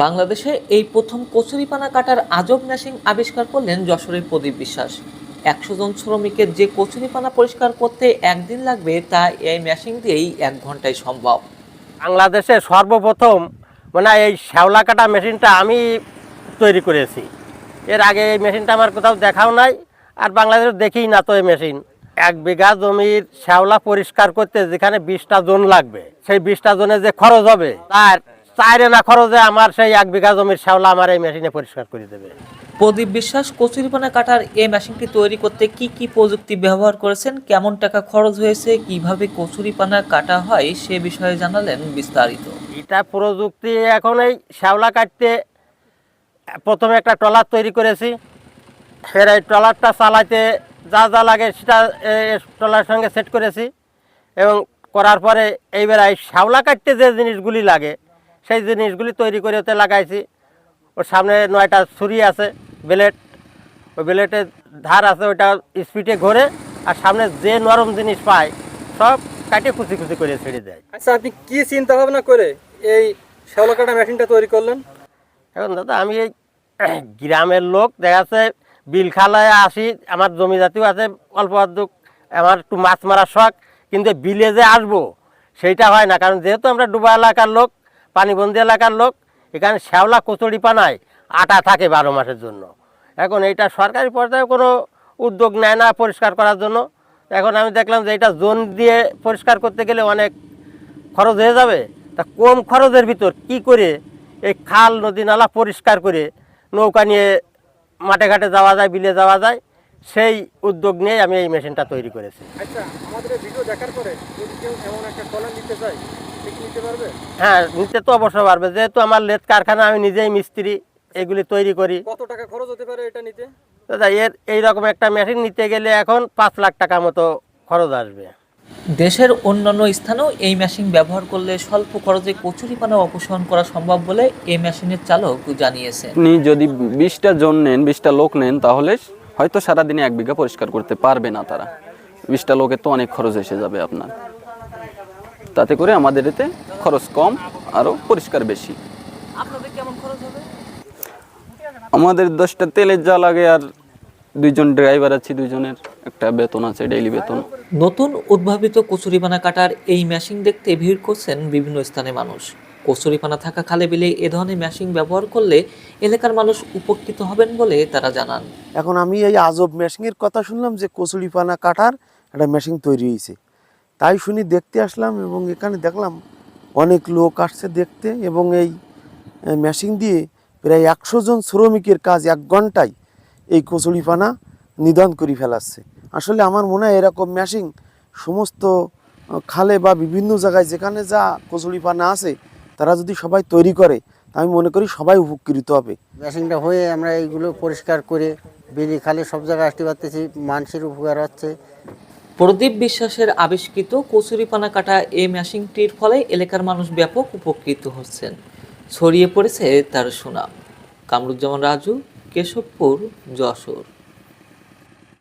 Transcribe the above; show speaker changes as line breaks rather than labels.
বাংলাদেশে এই প্রথম কচুরিপানা কাটার আজব মেশিন আবিষ্কার করলেন যশোরের প্রদীপ বিশ্বাস। একশো জন শ্রমিকের যে কচুরিপানা পরিষ্কার করতে একদিন লাগবে, তা এই মেশিন দিয়েই এক ঘন্টায় সম্ভব।
বাংলাদেশে সর্বপ্রথম মানে এই শ্যাওলা কাটা মেশিনটা আমি তৈরি করেছি। এর আগে এই মেশিনটা আমার কোথাও দেখাও নাই, আর বাংলাদেশে দেখি না তো এই মেশিন। এক বিঘা জমির শ্যাওলা পরিষ্কার করতে যেখানে বিশটা জন লাগবে, সেই বিশটা জনে যে খরচ হবে, তার চাইরে না খরচে আমার সেই এক বিঘা জমির শ্যাওলা আমার এই মেশিনে পরিষ্কার করে দেবে।
প্রদীপ বিশ্বাস কচুরিপানা কাটার এই মেশিনটি তৈরি করতে কি কি প্রযুক্তি ব্যবহার করেছেন কেমন টাকা খরচ হয়েছে কীভাবে কচুরিপানা কাটা হয় সে বিষয়ে জানালেন বিস্তারিত।
এটা প্রযুক্তি এখন এই শ্যাওলা কাটতে প্রথমে একটা ট্রলার তৈরি করেছি। ফের এই ট্রলারটা চালাতে যা যা লাগে সেটা ট্রলার সঙ্গে সেট করেছি। এবং করার পরে এইবার এই শ্যাওলা কাটতে যে জিনিসগুলি লাগে সেই জিনিসগুলি তৈরি করে ওতে লাগাইছি। ওর সামনে নয়টা ছুরি আছে ব্লেড ওই ব্লেডের ধার আছে ওইটা স্পিডে ঘোরে আর সামনে যে নরম জিনিস পায় সব কাটে কুচি কুচি করে ছেড়ে দেয়।
আচ্ছা আপনি কি চিন্তা ভাবনা করে এই শ্যাওলা কাটা মেশিনটা তৈরি করলেন?
এখন দাদা আমি এই গ্রামের লোক দেখা যাচ্ছে বিল খালায় আসি আমার জমি জাতীয় আছে অল্প অর্ধেক আমার একটু মাছ মারার শখ কিন্তু বিলে যে আসব সেইটা হয় না কারণ যেহেতু আমরা ডুবা এলাকার লোক পানিবন্দি এলাকার লোক, এখানে শ্যাওলা কচুরি পানায় আটা থাকে বারো মাসের জন্য। এখন এইটা সরকারি পর্যায়ে কোনো উদ্যোগ নেয় না পরিষ্কার করার জন্য। এখন আমি দেখলাম যে এটা জোন দিয়ে পরিষ্কার করতে গেলে অনেক খরচ হয়ে যাবে। তা কম খরচের ভিতর কি করে এই খাল নদী নালা পরিষ্কার করে নৌকা নিয়ে মাঠে ঘাটে যাওয়া যায়, বিলে যাওয়া যায়? সেই উদ্যোগ নিয়ে আমি এই মেশিনটা তৈরি করেছি।
আচ্ছা আমাদের ভিডিও দেখার পরে যদি কেউ এমন একটা কলা নিতে চায় নিতে পারবে?
হ্যাঁ নিতে তো অবশ্যই পারবে। যেহেতু আমার লেদ কারখানা আমি নিজেই মিস্ত্রি এগুলি তৈরি করি।
কত টাকা খরচ হতে পারে এটা নিতে?
দাদা এর এইরকম একটা মেশিন নিতে গেলে এখন পাঁচ লাখ টাকা মতো খরচ আসবে।
দেশের অন্যান্য স্থানেও এই মেশিন ব্যবহার করলে স্বল্প খরচে কচুরিপানা অপসারণ করা সম্ভব বলে এই মেশিনের চালক জানিয়েছে
আপনি যদি বিশটা জন নেন বিশটা লোক নেন তাহলে হয়তো সারাদিনে এক বিঘা পরিষ্কার করতে পারবে না তারা। বিশটা লোকের তো অনেক খরচ এসে যাবে আপনার। তাতে করে আমাদের এতে খরচ কম আরও পরিষ্কার বেশি। আমাদের দশটা তেলের যা লাগে আর দুইজন ড্রাইভার আছে দুইজনের একটা বেতন আছে ডেইলি বেতন।
নতুন উদ্ভাবিত কচুরিপানা কাটার এই মেশিন দেখতে ভিড় করছেন বিভিন্ন স্থানে মানুষ। কচুরিপানা থাকা খালে বিলে এ ধরনের মেশিন ব্যবহার করলে এলাকার মানুষ উপকৃত হবেন বলে তারা জানান।
এখন আমি এই আজব মেশিনের কথা শুনলাম যে কচুরিপানা কাটার একটা মেশিন তৈরি হয়েছে। তাই শুনি দেখতে আসলাম এবং এখানে দেখলাম অনেক লোক আসছে দেখতে এবং এই মেশিন দিয়ে প্রায় একশো জন শ্রমিকের কাজ এক ঘন্টায় এই কচুরিপানা নিধন করে ফেলাচ্ছে। আসলে আমার মনে হয় এরকম মেশিন সমস্ত খালে বা বিভিন্ন জায়গায় যেখানে যা কচুরিপানা আছে তারা যদি সবাই তৈরি করে আমি মনে করি সবাই উপকৃত হবে।
মেশিনটা হয়ে আমরা এইগুলো পরিষ্কার করে বিলি খালে সব জায়গায় আসতে পারতেছি মানুষের উপকার হচ্ছে।
প্রদীপ বিশ্বাসের আবিষ্কৃত কচুরিপানা কাটা এই মেশিনটির ফলে এলাকার মানুষ ব্যাপক উপকৃত হচ্ছেন। ছড়িয়ে পড়েছে তার সুনাম। কামরুজ্জামান রাজু কেশবপুর যশোর।